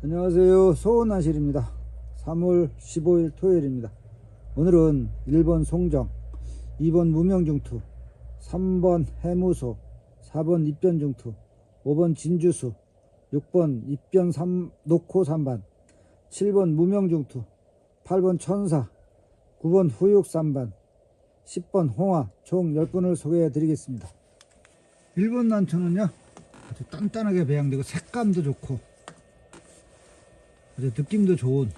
안녕하세요. 소원하실입니다. 3월 15일 토요일입니다. 오늘은 1번 송정, 2번 무명중투, 3번 해무소, 4번 입변중투, 5번 진주수, 6번 입변 3, 녹호 3반, 7번 무명중투, 8번 천사, 9번 후육 3반, 10번 홍화 총 10분을 소개해 드리겠습니다. 1번 난초는요, 아주 단단하게 배양되고 색감도 좋고 아주 느낌도 좋은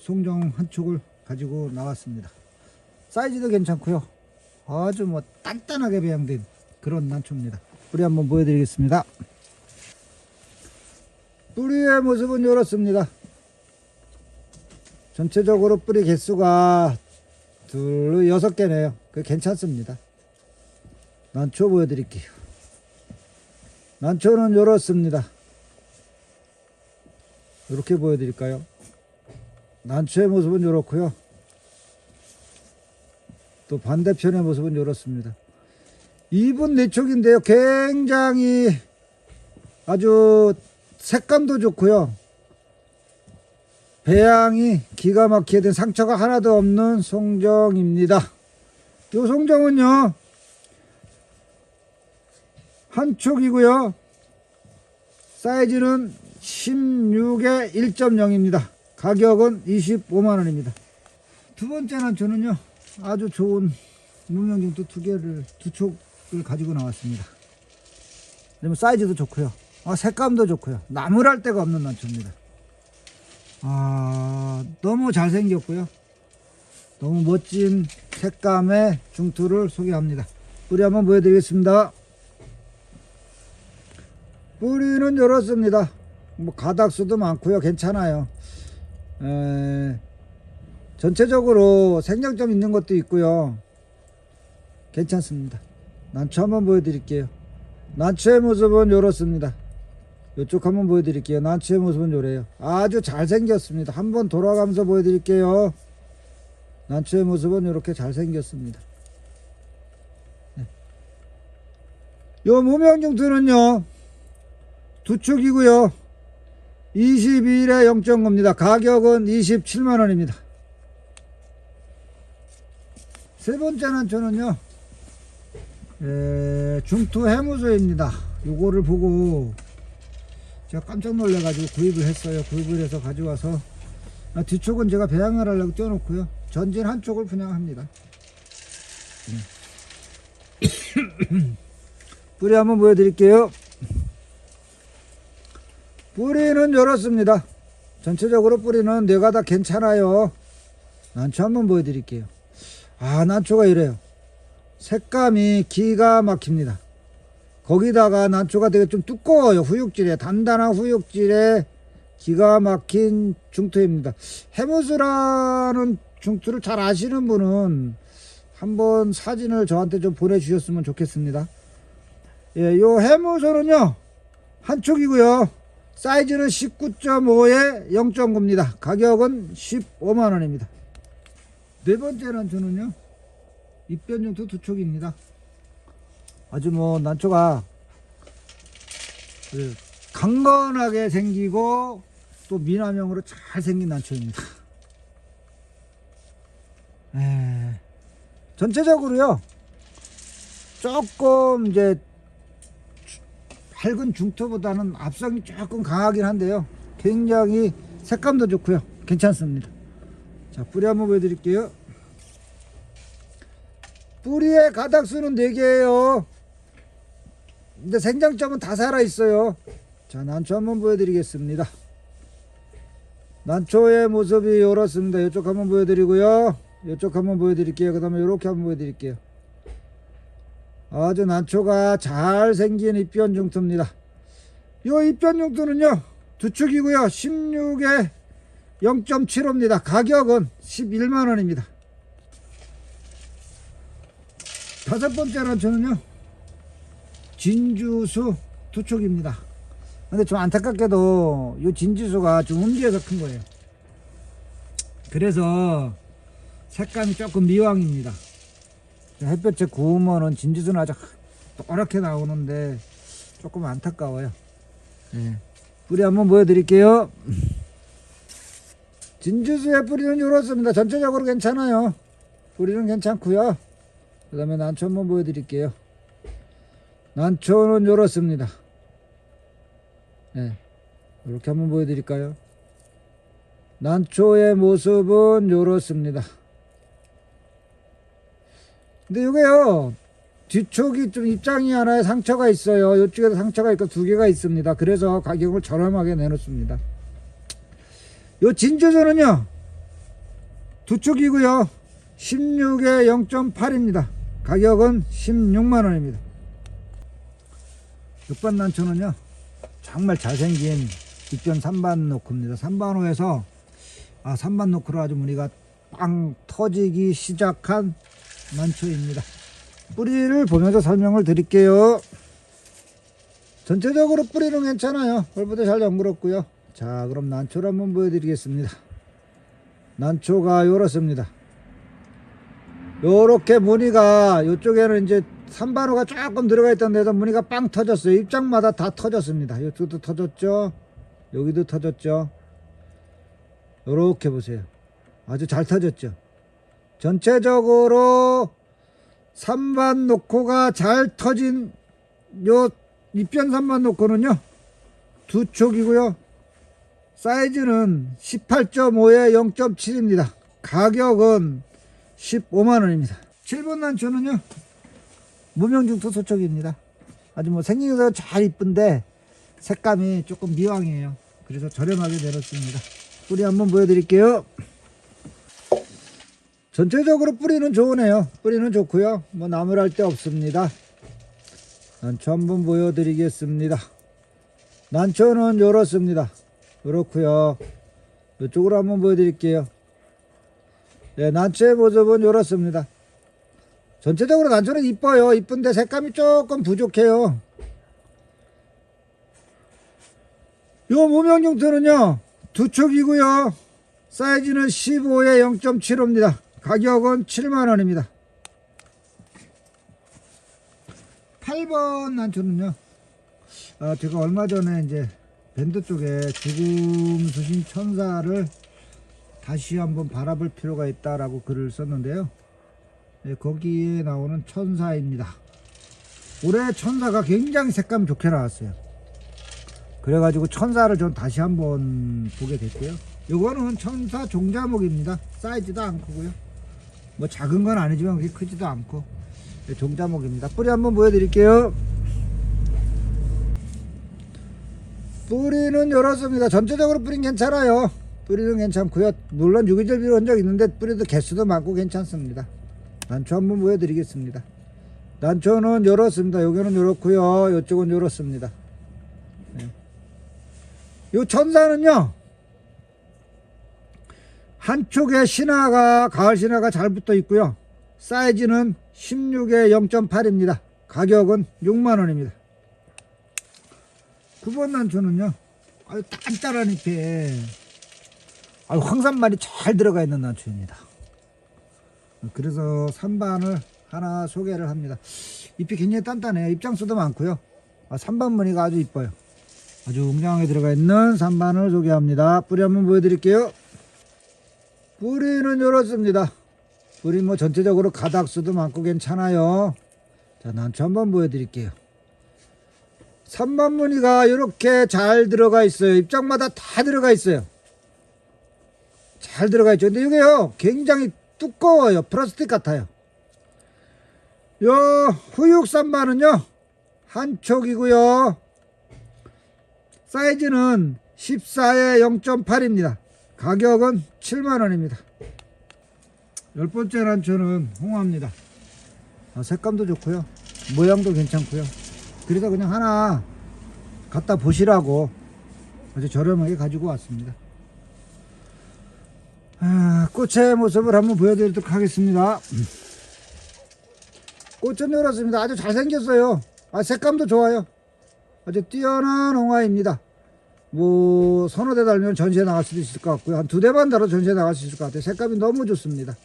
송정 한 촉을 가지고 나왔습니다. 사이즈도 괜찮고요. 아주 뭐 단단하게 배양된 그런 난초입니다. 뿌리 한번 보여드리겠습니다. 뿌리의 모습은 이렇습니다. 전체적으로 뿌리 개수가 둘로 여섯 개네요. 그 괜찮습니다. 난초 보여드릴게요. 난초는 이렇습니다. 이렇게 보여드릴까요? 난초의 모습은 이렇고요. 또 반대편의 모습은 이렇습니다. 2분 내촉인데요. 굉장히 아주 색감도 좋고요. 배양이 기가 막히게 된 상처가 하나도 없는 송정입니다. 이 송정은요. 한 촉이고요. 사이즈는 16에 1.0입니다. 가격은 25만원입니다. 두 번째 난초는요, 아주 좋은 무명중도 두 개를, 두 촉을 가지고 나왔습니다. 그러면 사이즈도 좋고요. 아, 색감도 좋고요. 나무랄 데가 없는 난초입니다. 아, 너무 잘생겼고요. 너무 멋진 색감의 중투를 소개합니다. 뿌리 한번 보여드리겠습니다. 뿌리는 이렇습니다. 뭐 가닥수도 많고요. 괜찮아요. 에, 전체적으로 생장점 있는 것도 있고요. 괜찮습니다. 난초 한번 보여드릴게요. 난초의 모습은 이렇습니다. 이쪽 한번 보여드릴게요. 난초의 모습은 요래요. 아주 잘생겼습니다. 한번 돌아가면서 보여드릴게요. 난초의 모습은 이렇게 잘생겼습니다. 네. 요 무명중투는요. 두 축이고요. 22일에 0.9입니다. 가격은 27만원입니다. 세 번째 난초는요. 에, 중투 해무소입니다. 요거를 보고 제가 깜짝 놀래가지고 구입을 했어요. 구입을 해서 가져와서 아, 뒤쪽은 제가 배양을 하려고 떼어놓고요. 전진 한쪽을 분양합니다. 네. 뿌리 한번 보여드릴게요. 뿌리는 이렇습니다. 전체적으로 뿌리는 뇌가 다 괜찮아요. 난초 한번 보여드릴게요. 아, 난초가 이래요. 색감이 기가 막힙니다. 거기다가 난초가 되게 좀 두꺼워요. 후육질에. 단단한 후육질에 기가 막힌 중투입니다. 해무스라는 중투를 잘 아시는 분은 한번 사진을 저한테 좀 보내주셨으면 좋겠습니다. 예, 요 해무소는요, 한 촉이고요. 사이즈는 19.5에 0.9입니다. 가격은 15만원입니다. 네 번째 난초는요, 입변용토 두 촉입니다. 아주 뭐, 난초가, 그 강건하게 생기고, 또 미남형으로 잘 생긴 난초입니다. 에, 전체적으로요, 조금 이제 밝은 중토보다는 앞성이 조금 강하긴 한데요. 굉장히 색감도 좋고요. 괜찮습니다. 자, 뿌리 한번 보여드릴게요. 뿌리의 가닥수는 4개예요. 근데 생장점은 다 살아있어요. 자, 난초 한번 보여드리겠습니다. 난초의 모습이 이렇습니다. 이쪽 한번 보여드리고요. 이쪽 한번 보여드릴게요. 그 다음에 이렇게 한번 보여드릴게요. 아주 난초가 잘 생긴 입변 중투입니다. 이 입변 중투는요, 두 축이고요. 16에 0.75입니다. 가격은 11만원입니다. 다섯 번째 난초는요, 진주수 두 축입니다. 근데 좀 안타깝게도 이 진주수가 좀 음지에서 큰 거예요. 그래서 색감이 조금 미왕입니다. 햇볕에 구우면은 진주수는 아주 노랗게 나오는데 조금 안타까워요. 예. 뿌리 한번 보여드릴게요. 진주수의 뿌리는 이렇습니다. 전체적으로 괜찮아요. 뿌리는 괜찮고요. 그 다음에 난초 한번 보여드릴게요. 난초는 이렇습니다. 네. 이렇게 한번 보여드릴까요? 난초의 모습은 이렇습니다. 근데 이게요, 뒤쪽이 좀 입장이 하나에 상처가 있어요. 이쪽에도 상처가 있고 두 개가 있습니다. 그래서 가격을 저렴하게 내놓습니다. 요 진주조는요, 두 쪽이고요. 16에 0.8입니다. 가격은 16만원입니다. 육반난초는요, 정말 잘생긴 입변 3반 노크입니다. 3반 호에서 아, 3반 노크로 아주 무늬가 빵 터지기 시작한 난초입니다. 뿌리를 보면서 설명을 드릴게요. 전체적으로 뿌리는 괜찮아요. 벌보다 잘 연그럽고요. 자, 그럼 난초를 한번 보여드리겠습니다. 난초가 요렇습니다. 요렇게 무늬가 요쪽에는 이제 산반호가 조금 들어가 있던 데서 무늬가 빵 터졌어요. 입장마다 다 터졌습니다. 이쪽도 터졌죠. 여기도 터졌죠. 요렇게 보세요. 아주 잘 터졌죠. 전체적으로 삼반 노코가 잘 터진 요 입변 삼반 노코는요 두 촉이고요. 사이즈는 18.5에 0.7입니다. 가격은 15만원입니다. 7번 난초는요 무명중토 소촉입니다. 아주 뭐 생긴서 잘 이쁜데 색감이 조금 미왕이에요. 그래서 저렴하게 내놓습니다. 뿌리 한번 보여드릴게요 전체적으로 뿌리는 좋으네요. 뿌리는 좋고요. 뭐 나무랄 데 없습니다. 난초 한번 보여드리겠습니다. 난초는 이렇습니다. 이렇고요. 이쪽으로 한번 보여드릴게요. 네, 난초의 모습은 이렇습니다. 전체적으로 난초는 이뻐요. 이쁜데 색감이 조금 부족해요. 요 무명용토는요. 두 촉이고요. 사이즈는 15에 0.75입니다. 가격은 7만원입니다. 8번 난초는요. 아, 제가 얼마 전에 이제 밴드 쪽에 죽음 수신 천사를 다시 한번 바라볼 필요가 있다라고 글을 썼는데요. 네, 거기에 나오는 천사입니다. 올해 천사가 굉장히 색감 좋게 나왔어요. 그래가지고 천사를 좀 다시 한번 보게 됐고요. 요거는 천사 종자목입니다. 사이즈도 안 크고요. 뭐 작은 건 아니지만 그렇게 크지도 않고 네, 종자목입니다. 뿌리 한번 보여드릴게요. 뿌리는 이렇습니다. 전체적으로 뿌리는 괜찮아요. 뿌리는 괜찮고요. 물론 유기질 비온 적 있는데 뿌리도 개수도 많고 괜찮습니다. 난초 한번 보여드리겠습니다. 난초는 이렇습니다. 여기는 이렇고요. 이쪽은 이렇습니다. 네. 요 천사는요. 한쪽에 신화가 가을 신화가 잘 붙어 있고요. 사이즈는 16에 0.8입니다. 가격은 6만원입니다. 9번 난초는요. 아주 단단한 잎에 아주 황산말이 잘 들어가 있는 난초입니다. 그래서 3반을 하나 소개를 합니다. 잎이 굉장히 단단해요. 입장수도 많고요. 아, 3반 무늬가 아주 이뻐요. 아주 웅장하게 들어가 있는 3반을 소개합니다. 뿌리 한번 보여드릴게요. 뿌리는 이렇습니다. 뿌리 뭐 전체적으로 가닥수도 많고 괜찮아요. 자, 난초 한번 보여드릴게요. 3반 무늬가 이렇게 잘 들어가 있어요. 입장마다 다 들어가 있어요. 잘 들어가 있죠. 근데 이게요, 굉장히 두꺼워요. 플라스틱 같아요. 요 후육 3반은요, 한 촉이고요. 사이즈는 14에 0.8입니다. 가격은 7만원입니다. 열 번째 란초는 홍화입니다. 아, 색감도 좋고요. 모양도 괜찮고요. 그래서 그냥 하나 갖다 보시라고 아주 저렴하게 가지고 왔습니다. 아, 꽃의 모습을 한번 보여드리도록 하겠습니다. 꽃은 열었습니다. 아주 잘생겼어요. 아, 색감도 좋아요. 아주 뛰어난 홍화입니다. 뭐 서너 대 달면 전시에 나갈 수도 있을 것 같고요. 한 두 대만 달아 전시에 나갈 수 있을 것 같아요. 색감이 너무 좋습니다.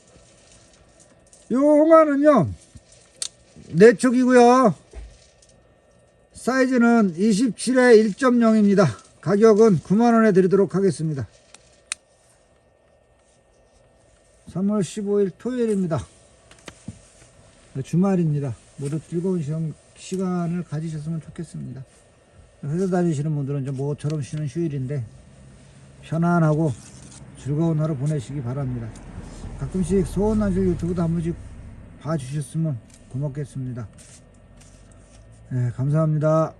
요 홍화는요. 네 축이고요. 사이즈는 27에 1.0입니다. 가격은 9만원에 드리도록 하겠습니다 3월 15일 토요일입니다 주말입니다 모두 즐거운 시간, 시간을 가지셨으면 좋겠습니다 회사 다니시는 분들은 좀 모처럼 쉬는 휴일인데 편안하고 즐거운 하루 보내시기 바랍니다. 가끔씩 소원나실 유튜브도 한 번씩 봐주셨으면 고맙겠습니다. 네, 감사합니다